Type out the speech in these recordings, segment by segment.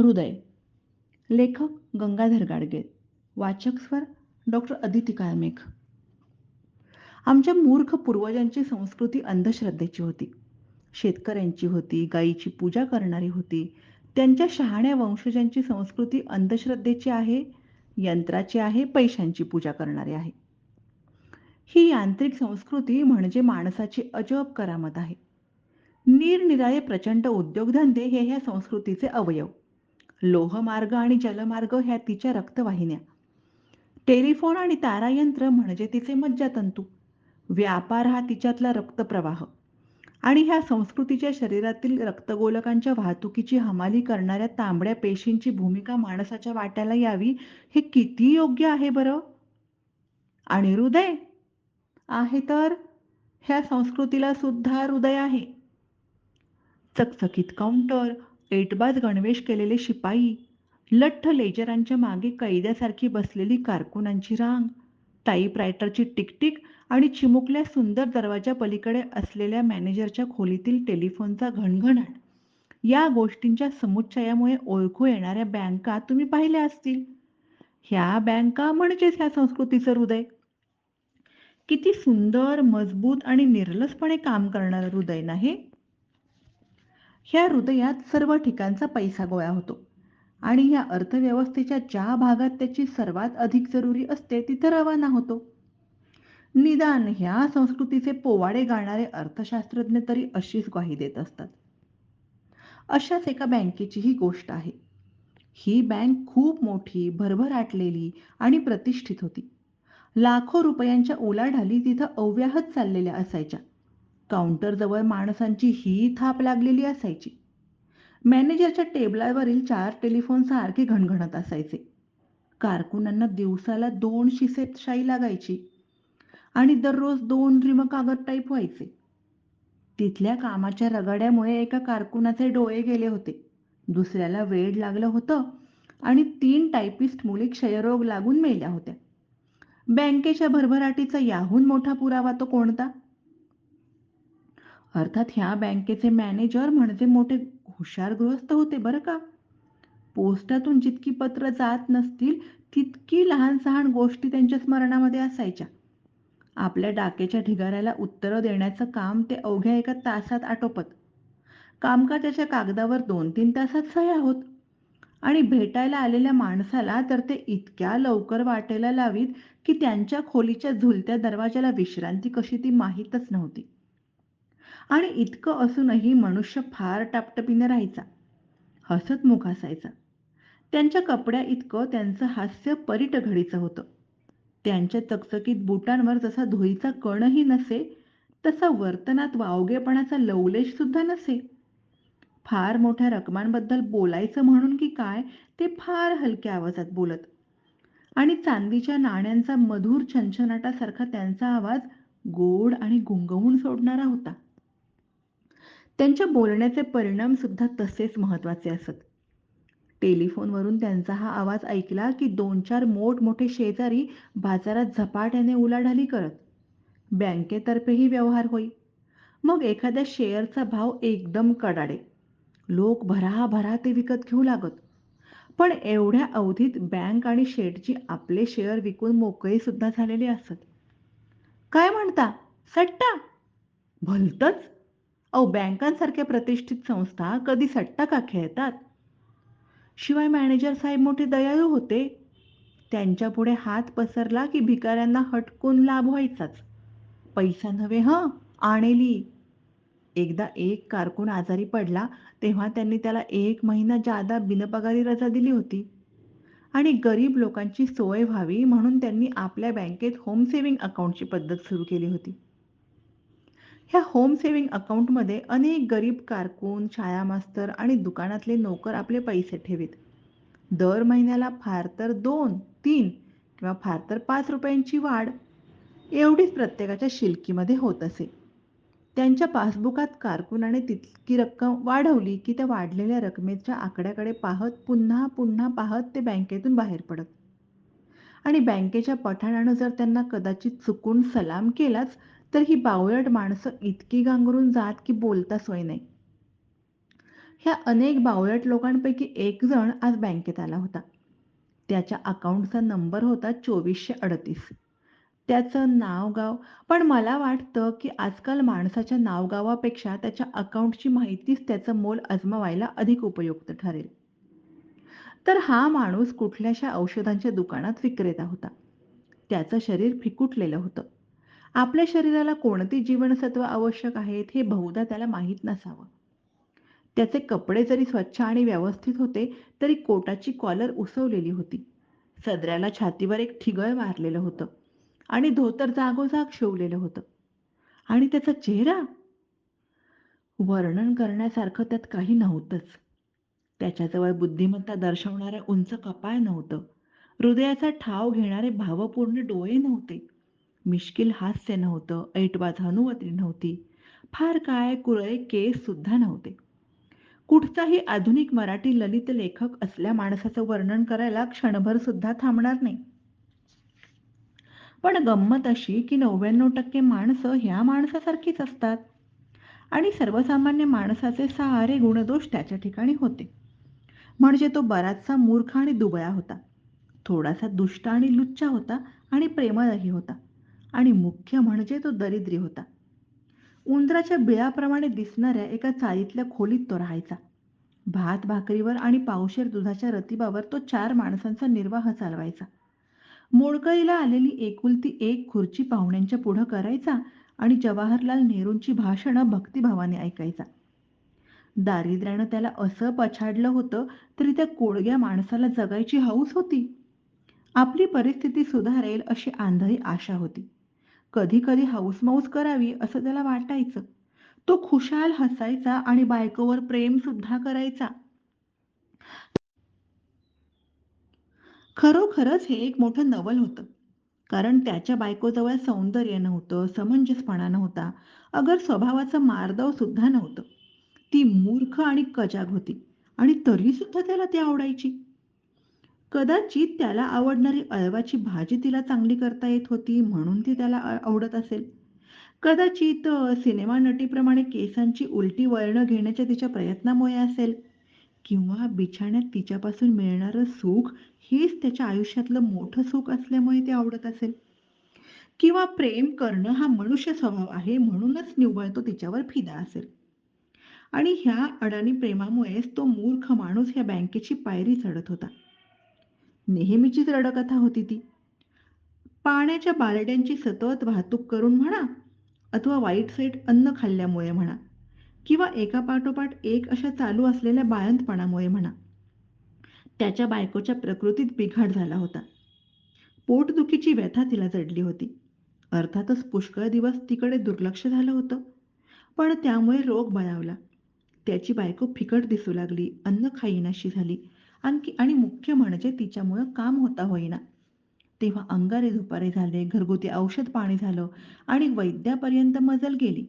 हृदय. लेखक गंगाधर गाडगे. वाचक स्वर डॉक्टर अदिती काळमेघ. आमच्या मूर्ख पूर्वजांची संस्कृती अंधश्रद्धेची होती. शेतकऱ्यांची होती गायीची पूजा करणारी होती. त्यांच्या शहाण्या वंशजांची संस्कृती अंधश्रद्धेची आहे यंत्राची आहे पैशांची पूजा करणारी आहे. ही यांत्रिक संस्कृती म्हणजे माणसाची अजब करामत आहे. निरनिराळे प्रचंड उद्योगधंदे हे ह्या संस्कृतीचे अवयव. लोहमार्ग आणि जलमार्ग ह्या तिच्या रक्तवाहिन्या. टेलिफोन आणि तारायंत्र म्हणजे तिचे मज्जातंतू. व्यापार हा तिच्यातला रक्तप्रवाह. आणि ह्या संस्कृतीच्या शरीरातील रक्तगोलकांच्या वाहतुकीची हमाली करणाऱ्या तांबड्या पेशींची भूमिका माणसाच्या वाट्याला यावी हे किती योग्य आहे बरं? आणि हृदय? आहे तर? ह्या संस्कृतीला सुद्धा हृदय आहे. चकचकीत काउंटर एटबाज गणवेश केलेले शिपाई लठ्ठ लेजरांच्या मागे कैद्यासारखी बसलेली कारकुनांची रांग टाईपरायटरची टिकटिक आणि चिमुकल्या सुंदर दरवाजा पलीकडे असलेल्या मॅनेजरच्या खोलीतील टेलिफोनचा घणघणाट. या गोष्टींच्या समुच्चयामुळे ओळखू येणाऱ्या बँका तुम्ही पाहिल्या असतील. ह्या बँका म्हणजेच ह्या संस्कृतीचं हृदय. किती सुंदर मजबूत आणि निर्लसपणे काम करणारं हृदय नाही? ह्या हृदयात सर्व ठिकाणचा पैसा गोळा होतो. आणि ह्या अर्थव्यवस्थेच्या ज्या भागात त्याची सर्वात अधिक जरुरी असते तिथे रवाना होतो. निदान ह्या संस्कृतीचे पोवाडे गाणारे अर्थशास्त्रज्ञ तरी अशीच ग्वाही देत असतात. अशाच एका बँकेची ही गोष्ट आहे. ही बँक खूप मोठी भरभराटलेली आणि प्रतिष्ठित होती. लाखो रुपयांच्या ओलाढाली तिथं अव्याहत चाललेल्या असायच्या. काउंटरजवळ माणसांची ही थाप लागलेली असायची. मॅनेजरच्या टेबलावरील चार टेलिफोन सारखे घणघणत असायचे. कारकुनांना दिवसाला दोन शिसे शाई लागायची आणि दररोज दोन रिम कागद टाईप व्हायचे. तिथल्या कामाच्या रगाड्यामुळे एका कारकुनाचे डोळे गेले होते. दुसऱ्याला वेड लागलं होतं आणि तीन टायपिस्ट मुली क्षयरोग लागून मेल्या होत्या. बँकेच्या भरभराटीचा याहून मोठा पुरावा तो कोणता? अर्थात ह्या बँकेचे मॅनेजर म्हणजे मोठे हुशार गृहस्थ होते बरं का. पोस्टातून जितकी पत्र जात नसतील तितकी लहान सहान गोष्टी त्यांच्या स्मरणामध्ये असायच्या. आपल्या डाकेच्या ढिगाऱ्याला उत्तरं देण्याचं काम ते अवघ्या एका तासात आटोपत. कामकाजाच्या कागदावर दोन तीन तासात सह्या होत. आणि भेटायला आलेल्या माणसाला तर ते इतक्या लवकर वाटेला लावीत की त्यांच्या खोलीच्या झुलत्या दरवाजाला विश्रांती कशी ती माहीतच नव्हती. आणि इतकं असूनही मनुष्य फार टापटपीने राहायचा हसत मुख असायचा. त्यांच्या कपड्या इतकं त्यांचं हास्य परिटघडीचं होतं. त्यांच्या चकचकीत बुटांवर जसा धुळीचा कणही नसे तसा वर्तनात वावगेपणाचा लवलेश सुद्धा नसे. फार मोठ्या रकमांबद्दल बोलायचं म्हणून की काय ते फार हलक्या आवाजात बोलत. आणि चांदीच्या नाण्यांचा मधुर छनछनाटासारखा त्यांचा आवाज गोड आणि गुंगवून सोडणारा होता. त्यांच्या बोलण्याचे परिणाम सुद्धा तसेच महत्त्वाचे असत. टेलिफोनवरून त्यांचा हा आवाज ऐकला की दोन चार मोठमोठे शेजारी बाजारात झपाट्याने उलाढाली करत बँकेतर्फेही व्यवहार होई. मग एखाद्या शेअरचा भाव एकदम कडाडे. लोक भराभरा ते विकत घेऊ लागत. पण एवढ्या अवधीत बँक आणि शेठजी आपले शेअर विकून मोकळे सुद्धा झालेले असत. काय म्हणता? सट्टा? भलतच? अहो बँकांसारख्या प्रतिष्ठित संस्था कधी सट्टा का खेळतात? शिवाय मॅनेजर साहेब मोठे दयाळू होते. त्यांच्यापुढे हात पसरला की भिकाऱ्यांना हटकून लाभ व्हायचाच पैसा नव्हे हं आणेली. एकदा एक कारकून आजारी पडला तेव्हा त्यांनी त्याला एक महिना जादा बिनपगारी रजा दिली होती. आणि गरीब लोकांची सोय व्हावी म्हणून त्यांनी आपल्या बँकेत होम सेव्हिंग अकाउंटची पद्धत सुरू केली होती. ह्या होम सेव्हिंग अकाउंटमध्ये अनेक गरीब कारकून शाळा मास्तर आणि दुकानातले नोकर आपले पैसे ठेवीत. दर महिन्याला फार तर दोन तीन किंवा फार तर पाच रुपयांची वाढ एवढीच प्रत्येकाच्या शिलकीमध्ये होत असे. त्यांच्या पासबुकात कारकुनाने तितकी रक्कम वाढवली की त्या वाढलेल्या रकमेच्या आकड्याकडे पाहत पुन्हा पुन्हा पाहत ते बँकेतून बाहेर पडत. आणि बँकेच्या पठाणानं जर त्यांना कदाचित चुकून सलाम केलाच तर ही बावळट माणसं इतकी गांगरून जात की बोलता सोय नाही ह्या अनेक बावळट लोकांपैकी एक जण आज बँकेत आला होता. त्याच्या अकाउंटचा नंबर होता 2438. त्याचं नाव-गाव पण मला वाटतं, की आजकाल माणसाच्या नावगावापेक्षा त्याच्या अकाउंटची माहितीच त्याचं मोल आजमावायला अधिक उपयुक्त ठरेल. तर हा माणूस कुठल्याशा औषधांच्या दुकानात विक्रेता होता. त्याचं शरीर फिकुटलेलं होतं. आपल्या शरीराला कोणती जीवनसत्व आवश्यक आहेत, हे बहुधा त्याला माहीत नसावं. त्याचे कपडे जरी स्वच्छ आणि व्यवस्थित होते, तरी कोटाची कॉलर उसवलेली होती. सदऱ्याला छातीवर एक ठिगळ मारलेलं होतं आणि धोतर जागोजाग शिवलेलं होतं. आणि त्याचा चेहरा? वर्णन करण्यासारखं त्यात काही नव्हतंच. त्याच्याजवळ बुद्धिमत्ता दर्शवणारं उंच कपाळ नव्हतं. हृदयाचा ठाव घेणारे भावपूर्ण डोळे नव्हते. मिश्किल हास्य नव्हतं. ऐटबाज हनुवटी नव्हती. फार काय कुरळे केस सुद्धा नव्हते. कुठचाही आधुनिक मराठी ललित लेखक असल्या माणसाचं वर्णन करायला क्षणभर सुद्धा थांबणार नाही. पण गंमत अशी, की नव्याण्णव टक्के माणसं ह्या माणसासारखीच असतात. आणि सर्वसामान्य माणसाचे सारे गुणदोष त्याच्या ठिकाणी होते. म्हणजे तो बराचसा मूर्ख आणि दुबळा होता. थोडासा दुष्ट आणि लुच्चा होता आणि प्रेमळही होता. आणि मुख्य म्हणजे तो दरिद्री होता. उंदराच्या बिळाप्रमाणे दिसणाऱ्या एका चाळीतल्या खोलीत तो राहायचा. भात भाकरीवर आणि पावशेर दुधाच्या रतिबावर तो चार माणसांचा निर्वाह चालवायचा. मोडकळीला आलेली एकुलती एक खुर्ची पाहुण्यांच्या पुढं करायचा आणि जवाहरलाल नेहरूंची भाषणं भक्तिभावाने ऐकायचा. दारिद्र्यानं त्याला असं पछाडलं होतं, तरी त्या कोडग्या माणसाला जगायची हौस होती. आपली परिस्थिती सुधारेल अशी आंधळी आशा होती. कधी कधी हाऊसमाऊस करावी असं त्याला वाटायचं. तो खुशाल हसायचा आणि बायकोवर प्रेम सुद्धा करायचा. खरोखरच हे एक मोठं नवल होतं. कारण त्याच्या बायकोजवळ सौंदर्य नव्हतं, समंजसपणा नव्हता, अगर स्वभावाचं मार्दव सुद्धा नव्हतं. ती मूर्ख आणि कजाग होती आणि तरी सुद्धा त्याला ती आवडायची. कदाचित त्याला आवडणारी अळवाची भाजी तिला चांगली करता येत होती म्हणून ती त्याला आवडत असेल. कदाचित सिनेमा नटीप्रमाणे केसांची उलटी वळणं घेण्याच्या तिच्या प्रयत्नामुळे असेल किंवा बिछाण्यात तिच्यापासून मिळणारं सुख हेच त्याच्या आयुष्यातलं मोठं सुख असल्यामुळे ते आवडत असेल. किंवा प्रेम करणं हा मनुष्य स्वभाव आहे म्हणूनच निव्वळ तो तिच्यावर फिदा असेल. आणि ह्या अडाणी प्रेमामुळेच तो मूर्ख माणूस ह्या बँकेची पायरी चढत होता. नेहमीचीच रडकथा होती ती. पाण्याच्या बालड्यांची सतत वाहतूक करून म्हणा अथवा वाईट-साईट अन्न खाल्ल्यामुळे म्हणा किंवा एकापाठोपाठ एक अशा चालू असलेल्या बाळंतपणामुळे म्हणा. त्याच्या बायकोच्या प्रकृतीत बिघाड झाला होता. पोटदुखीची व्यथा तिला जडली होती. अर्थातच पुष्कळ दिवस तिकडे दुर्लक्ष झालं होतं. पण त्यामुळे रोग बळावला. त्याची बायको फिकट दिसू लागली, अन्न खाईनाशी झाली आणखी आणि मुख्य म्हणजे तिच्यामुळं काम होता होईना. तेव्हा अंगारे दुपारे झाले, घरगुती औषध पाणी झालं आणि वैद्यापर्यंत मजल गेली.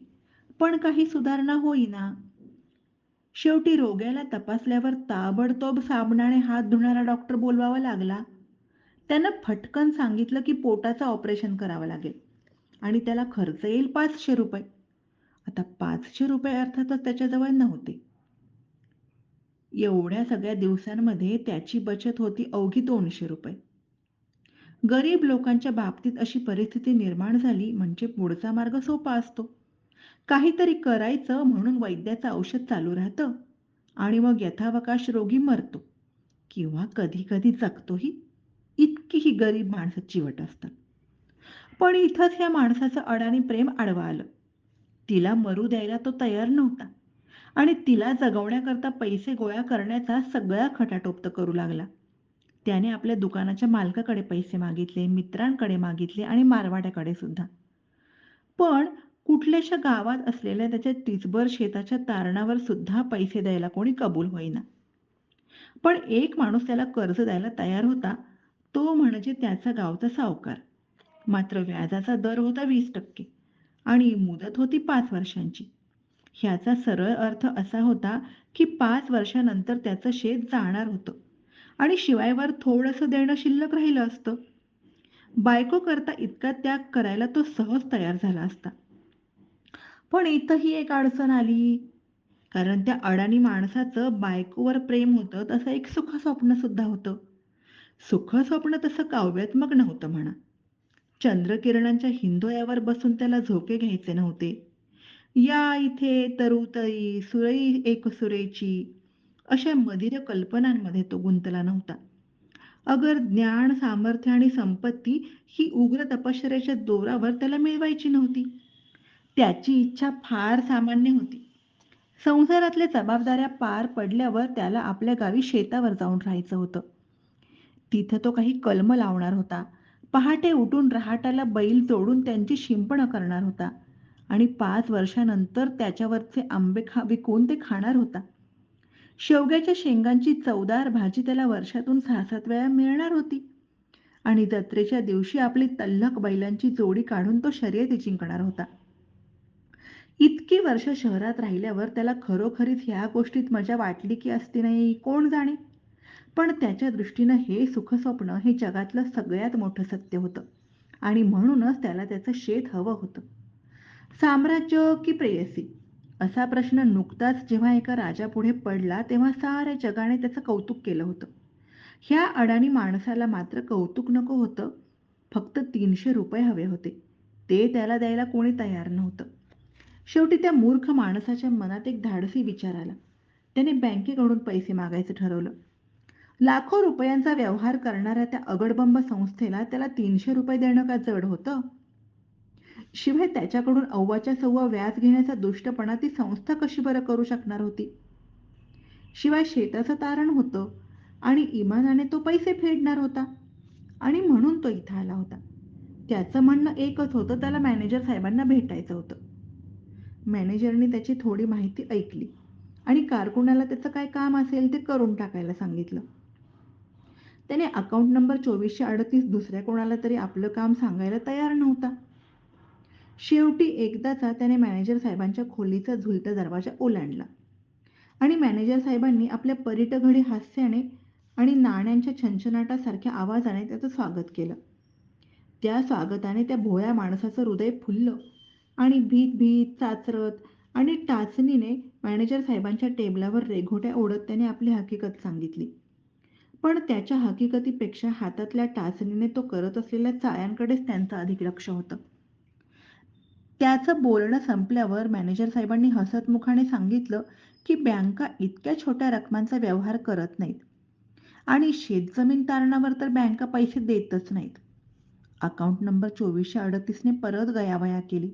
पण काही सुधारणा होईना. शेवटी रोग्याला तपासल्यावर ताबडतोब साबणाने हात धुणारा डॉक्टर बोलवावा लागला. त्यानं फटकन सांगितलं की पोटाचं ऑपरेशन करावं लागेल आणि त्याला खर्च येईल पाचशे रुपये. आता पाचशे रुपये अर्थातच त्याच्याजवळ नव्हते. एवढ्या सगळ्या दिवसांमध्ये त्याची बचत होती अवघी दोनशे रुपये. गरीब लोकांच्या बाबतीत अशी परिस्थिती निर्माण झाली म्हणजे पुढचा मार्ग सोपा असतो. काहीतरी करायचं म्हणून वैद्याचं औषध चालू राहतं आणि मग यथावकाश रोगी मरतो किंवा कधी कधी जगतोही. इतकी ही गरीब माणसं चिवट असतात. पण इथंच ह्या माणसाचं अडाणी प्रेम आडवा आलं. तिला मरू द्यायला तो तयार नव्हता आणि तिला जगवण्याकरता पैसे गोळा करण्याचा सगळा खटाटोप करू लागला. त्याने आपल्या दुकानाच्या मालकाकडे पैसे मागितले, मित्रांकडे मागितले आणि मारवाड्याकडे सुद्धा. पण कुठल्याशा गावात असलेल्या त्याच्या तिचभर शेताच्या तारणावर सुद्धा पैसे द्यायला कोणी कबूल होईना. पण एक माणूस त्याला कर्ज द्यायला तयार होता, तो म्हणजे त्याचा गावचा सावकार. मात्र व्याजाचा दर होता वीस टक्के आणि मुदत होती पाच वर्षांची. ह्याचा सरळ अर्थ असा होता की पाच वर्षानंतर त्याचं शेत जाणार होतं आणि शिवायवर थोडंसं देणं शिल्लक राहिलं असतं. बायको करता इतका त्याग करायला तो सहज तयार झाला असता. पण इथंही एक अडचण आली. कारण त्या अडाणी माणसाचं बायकोवर प्रेम होतं तसं एक सुखस्वप्न सुद्धा होतं. सुखस्वप्न तसं काव्यात्मक नव्हतं म्हणा. चंद्रकिरणांच्या हिंदोयावर बसून त्याला झोके घ्यायचे नव्हते. या इथे तरुतई सुरई एक सुरेची अशा मदिर कल्पनांमध्ये तो गुंतला नव्हता. अगर ज्ञान, सामर्थ्य आणि संपत्ती ही उग्र तपश्चर्येच्या दोरावर त्याला मिळवायची नव्हती. त्याची इच्छा फार सामान्य होती. संसारातल्या जबाबदाऱ्या पार पडल्यावर त्याला आपल्या गावी शेतावर जाऊन राहायचं होतं. तिथं तो काही कलम लावणार होता. पहाटे उठून रहाटाला बैल जोडून त्यांची शिंपणं करणार होता आणि पाच वर्षानंतर त्याच्यावरचे आंबे खा विकून ते खाणार होता. शेवग्याच्या शेंगांची चवदार भाजी त्याला वर्षातून सहा सात वेळा मिळणार होती आणि जत्रेच्या दिवशी आपली तल्लक बैलांची जोडी काढून तो शर्यती जिंकणार होता. इतकी वर्ष शहरात राहिल्यावर त्याला खरोखरीच ह्या गोष्टीत मजा वाटली की असती नाही कोण जाणे? पण त्याच्या दृष्टीनं हे सुखस्वप्न हे जगातलं सगळ्यात मोठं सत्य होतं आणि म्हणूनच त्याला त्याचं शेत हवं होतं. साम्राज्य की प्रेयसी? असा प्रश्न नुकताच जेव्हा एका राजापुढे पडला तेव्हा साऱ्या जगाने त्याचं कौतुक केलं होतं. ह्या अडाणी माणसाला मात्र कौतुक नको होतं. फक्त तीनशे रुपये हवे होते. ते त्याला द्यायला कोणी तयार नव्हतं. शेवटी त्या मूर्ख माणसाच्या मनात एक धाडसी विचार आला. त्याने बँकेकडून पैसे मागायचं ठरवलं. लाखो रुपयांचा व्यवहार करणाऱ्या त्या अगडबंब संस्थेला त्याला तीनशे रुपये देणं का जड होतं? शिवाय त्याच्याकडून अव्वाच्या सव्वा व्याज घेण्याचा दुष्टपणा ती संस्था कशी बरं करू शकणार होती? शिवाय शेताचं तारण होतं आणि इमानाने तो पैसे फेडणार होता आणि म्हणून तो इथं आला होता. त्याचं म्हणणं एकच होतं त्याला मॅनेजर साहेबांना भेटायचं होतं. मॅनेजरनी त्याची थोडी माहिती ऐकली आणि कारकुनाला त्याचं काय काम असेल ते करून टाकायला सांगितलं. त्याने अकाउंट नंबर चोवीसशे अडतीस दुसऱ्या कोणाला तरी आपलं काम सांगायला तयार नव्हता. शेवटी एकदाचा त्याने मॅनेजर साहेबांच्या खोलीचा झुलता दरवाजा ओलांडला आणि मॅनेजर साहेबांनी आपल्या परीटघडी हास्याने आणि नाण्यांच्या छंछनाटासारख्या आवाजाने त्याचं स्वागत केलं. त्या स्वागताने त्या भोळ्या माणसाचं हृदय फुललं आणि भीत भीत, चाचरत आणि टाचणीने मॅनेजर साहेबांच्या टेबलावर रेघोट्या ओढत त्याने आपली हकीकत सांगितली. पण त्याच्या हकीकतीपेक्षा हातातल्या टाचणीने तो करत असलेल्या चाळ्यांकडेच त्यांचं अधिक लक्ष होतं. त्याचं बोलणं संपल्यावर मॅनेजर साहेबांनी हसतमुखाने सांगितलं की बँका इतक्या छोट्या रकमांचा व्यवहार करत नाहीत आणि शेतजमीन तारणावर तर बँका पैसे देतच नाहीत. अकाउंट नंबर चोवीसशे अडतीसने परत गयावया केली.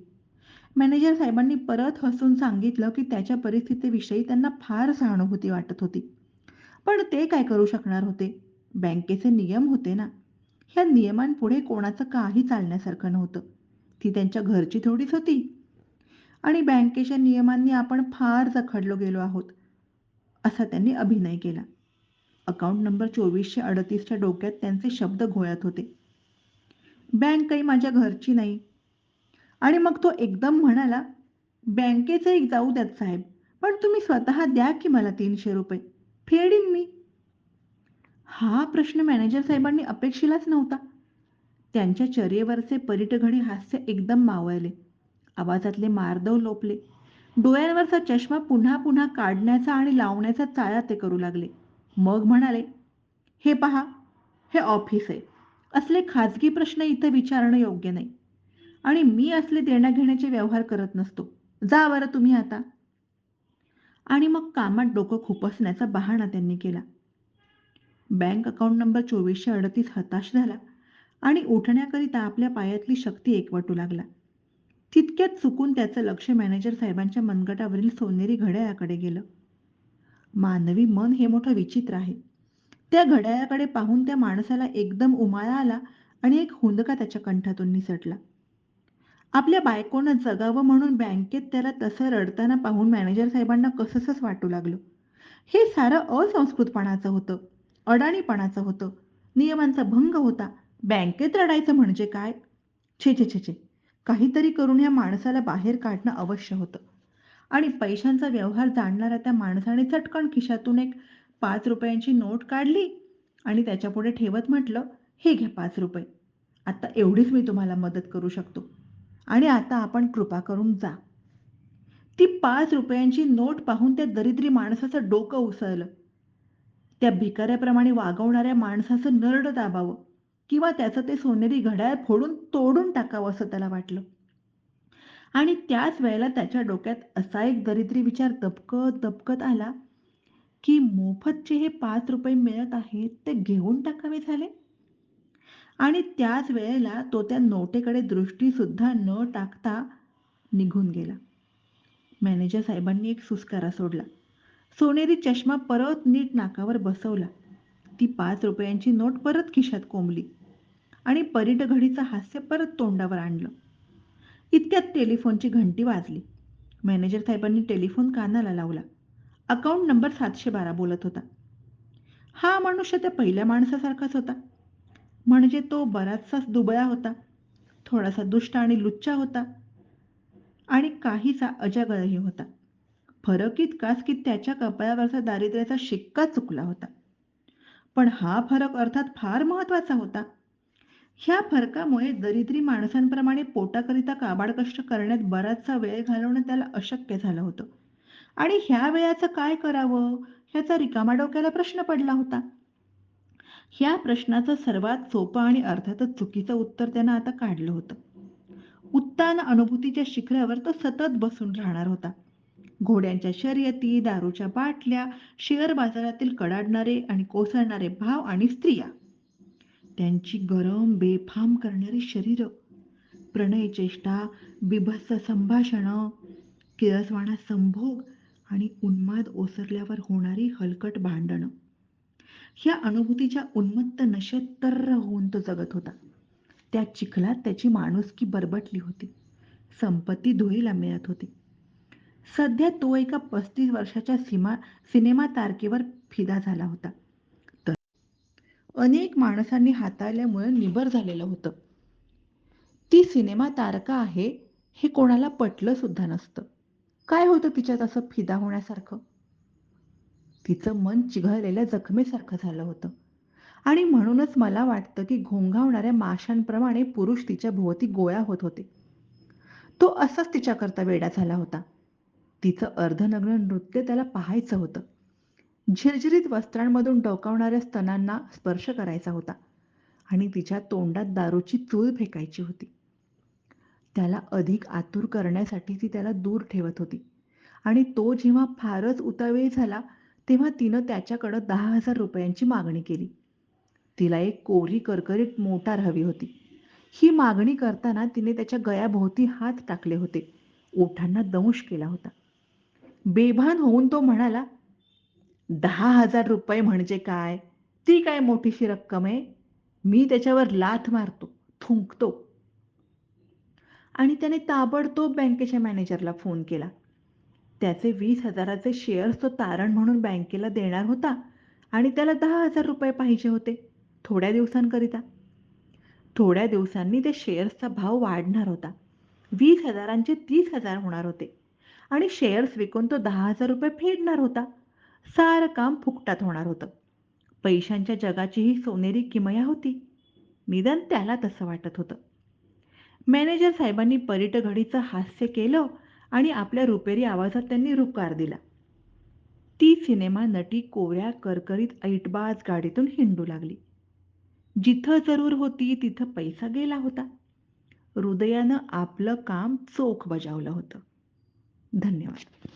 मॅनेजर साहेबांनी परत हसून सांगितलं की त्याच्या परिस्थितीविषयी त्यांना फार सहानुभूती वाटत होती. पण ते काय करू शकणार होते? बँकेचे नियम होते ना. ह्या नियमांपुढे कोणाचं काही चालण्यासारखं नव्हतं. ती त्यांच्या घरची थोडीच होती. आणि बँकेच्या नियमांनी आपण फार जखडलो गेलो आहोत, असा त्यांनी अभिनय केला. अकाउंट नंबर चोवीसशे अडतीसच्या डोक्यात त्यांचे शब्द घोळत होते. बँक काही माझ्या घरची नाही. आणि मग तो एकदम म्हणाला, बँकेचं एक जाऊ द्यात साहेब, पण तुम्ही स्वतः द्या की मला तीनशे रुपये. फेडीन मी. हा प्रश्न मॅनेजर साहेबांनी अपेक्षिलाच नव्हता. त्यांच्या चर्येवरचे परिटघडी हास्य एकदम मावळले. आवाजातले मार्दव लोपले. डोळ्यांवरचा चष्मा पुन्हा पुन्हा काढण्याचा आणि लावण्याचा चाळा ते करू लागले. मग म्हणाले, हे पहा, हे ऑफिस आहे. असले खाजगी प्रश्न इथं विचारणं योग्य नाही. आणि मी असले देण्याघेण्याचे व्यवहार करत नसतो. जा बरं तुम्ही आता. आणि मग कामात डोकं खुपसण्याचा बहाणा त्यांनी केला. बँक अकाउंट नंबर चोवीसशे अडतीस हताश झाला आणि उठण्याकरिता आपल्या पायातली शक्ती एकवटू लागला. तितक्यात चुकून त्याचं लक्ष मॅनेजर साहेबांच्या मनगटावरील सोनेरी घड्याळाकडे गेलं. मानवी मन हे मोठं विचित्र आहे. त्या घड्याळाकडे पाहून त्या माणसाला एकदम उमाळा आला आणि एक हुंदका त्याच्या कंठातून निसटला. आपल्या बायकोनं जगावं म्हणून बँकेत त्याला तसं रडताना पाहून मॅनेजर साहेबांना कसंसच वाटू लागलं. हे सारं असंस्कृतपणाचं होतं. अडाणीपणाचं होतं. नियमांचा भंग होता. बँकेत रडायचं म्हणजे काय? छे छे छे छे काहीतरी करून या माणसाला बाहेर काढणं अवश्य होतं. आणि पैशांचा व्यवहार जाणणाऱ्या त्या माणसाने चटकन खिशातून एक पाच रुपयांची नोट काढली आणि त्याच्यापुढे ठेवत म्हटलं, हे घ्या पाच रुपये. आता एवढीच मी तुम्हाला मदत करू शकतो. आणि आता आपण कृपा करून जा. ती पाच रुपयांची नोट पाहून त्या दरिद्री माणसाचं डोकं उसळलं त्या भिकाऱ्याप्रमाणे वागवणाऱ्या माणसाचं नरड दाबावं किंवा त्याचं ते सोनेरी घड्याळ फोडून तोडून टाकावं असं त्याला वाटलं. आणि त्याच वेळेला त्याच्या डोक्यात असा एक दरिद्री विचार दबकत दबकत आला की मोफत जे हे पाच रुपये मिळत आहेत ते घेऊन टाकावे झाले. आणि त्याच वेळेला तो त्या नोटेकडे दृष्टीसुद्धा न टाकता निघून गेला. मॅनेजर साहेबांनी एक सुस्कारा सोडला. सोनेरी चष्मा परत नीट नाकावर बसवला. ती पाच रुपयांची नोट परत खिशात कोंबली. आणि परिटघडीचं हास्य परत तोंडावर आणलं. इतक्यात टेलिफोनची घंटी वाजली. मॅनेजर साहेबांनी टेलिफोन कानाला लावला. अकाउंट नंबर सातशे बारा बोलत होता. हा मनुष्य त्या पहिल्या माणसासारखाच होता. म्हणजे तो बराचसाच दुबळा होता. थोडासा दुष्ट आणि लुच्चा होता. आणि काहीसा अजगळही होता. फरक इतकाच की त्याच्या कपाळावरचा दारिद्र्याचा शिक्का चुकला होता. पण हा फरक अर्थात फार महत्त्वाचा होता. ह्या फरकामुळे दरिद्री माणसांप्रमाणे पोटाकरिता काबाड कष्ट करण्यात बराचसा वेळ घालवणं त्याला अशक्य झालं होतं. आणि ह्या वेळाचं काय करावं? ह्याचा रिकामा डोक्याला प्रश्न पडला होता. ह्या प्रश्नाचं सर्वात सोपं आणि अर्थातच चुकीचं उत्तर त्यानं आता काढलं होतं. उत्तान अनुभूतीच्या शिखरावर तो सतत बसून राहणार होता. घोड्यांच्या शर्यती दारूच्या बाटल्या शेअर बाजारातील कडाडणारे आणि कोसळणारे भाव आणि स्त्रिया. त्यांची गरम बेफाम करणारी शरीर. प्रणय चेष्टा बिभत्स संभाषणं किळसवाणा संभोग आणि उन्माद ओसरल्यावर होणारी हलकट भांडणं. ह्या अनुभूतीच्या उन्मत्त नशेत तर्र होऊन तो जगत होता. त्या चिखलात त्याची माणुसकी बरबटली होती. संपत्ती धुळीला मिळत होती. सध्या तो एका पस्तीस वर्षाच्या सीमा सिनेमा तारखेवर फिदा झाला होता. अनेक माणसांनी हाताळल्यामुळे निबर झालेलं होतं. ती सिनेमा तारका आहे हे कोणाला पटलं सुद्धा नसतं. काय होतं तिच्यात असं फिदा होण्यासारखं? तिचं मन चिघळलेल्या जखमेसारखं झालं होतं. आणि म्हणूनच मला वाटतं की घोंघावणाऱ्या माशांप्रमाणे पुरुष तिच्या भोवती गोळा होत होते. तो असाच तिच्याकरता वेडा झाला होता. तिचं अर्धनग्न नृत्य त्याला पाहायचं होतं. झिरझिरीत वस्त्रांमधून डोकावणाऱ्या स्तनांना स्पर्श करायचा होता आणि तिच्या तोंडात दारूची चूल फेकायची होती. त्याला अधिक आतुर करण्यासाठी ती त्याला दूर ठेवत होती. आणि तो जेव्हा फारच उतावेळी झाला तेव्हा तिनं त्याच्याकडं दहा हजार रुपयांची मागणी केली. तिला एक कोरी करकरीत मोटार हवी होती. ही मागणी करताना तिने त्याच्या गयाभोवती हात टाकले होते. ओठांना दंश केला होता. बेभान होऊन तो म्हणाला दहा हजार रुपये म्हणजे काय? ती काय मोठीशी रक्कम आहे? मी त्याच्यावर लाथ मारतो थुंकतो. आणि त्याने ताबडतोब बँकेच्या मॅनेजरला फोन केला. त्याचे वीस हजाराचे शेअर्स तो तारण म्हणून बँकेला देणार होता आणि त्याला दहा हजार रुपये पाहिजे होते थोड्या दिवसांकरिता. थोड्या दिवसांनी त्या शेअर्सचा भाव वाढणार होता. वीस हजारांचे तीस हजार होणार होते आणि शेअर्स विकून तो दहा हजार रुपये फेडणार होता. सारं काम फुकटात होणार होतं. पैशांच्या जगाची ही सोनेरी किमया होती. निदान त्याला तसं वाटत होतं. मॅनेजर साहेबांनी परीटघडीचं हास्य केलं आणि आपल्या रुपेरी आवाजात त्यांनी रुकार दिला. ती सिनेमा नटी कोऱ्या करकरीत ऐटबाज गाडीतून हिंडू लागली. जिथं जरूर होती तिथं पैसा गेला होता. हृदयानं आपलं काम चोख बजावलं होतं. धन्यवाद.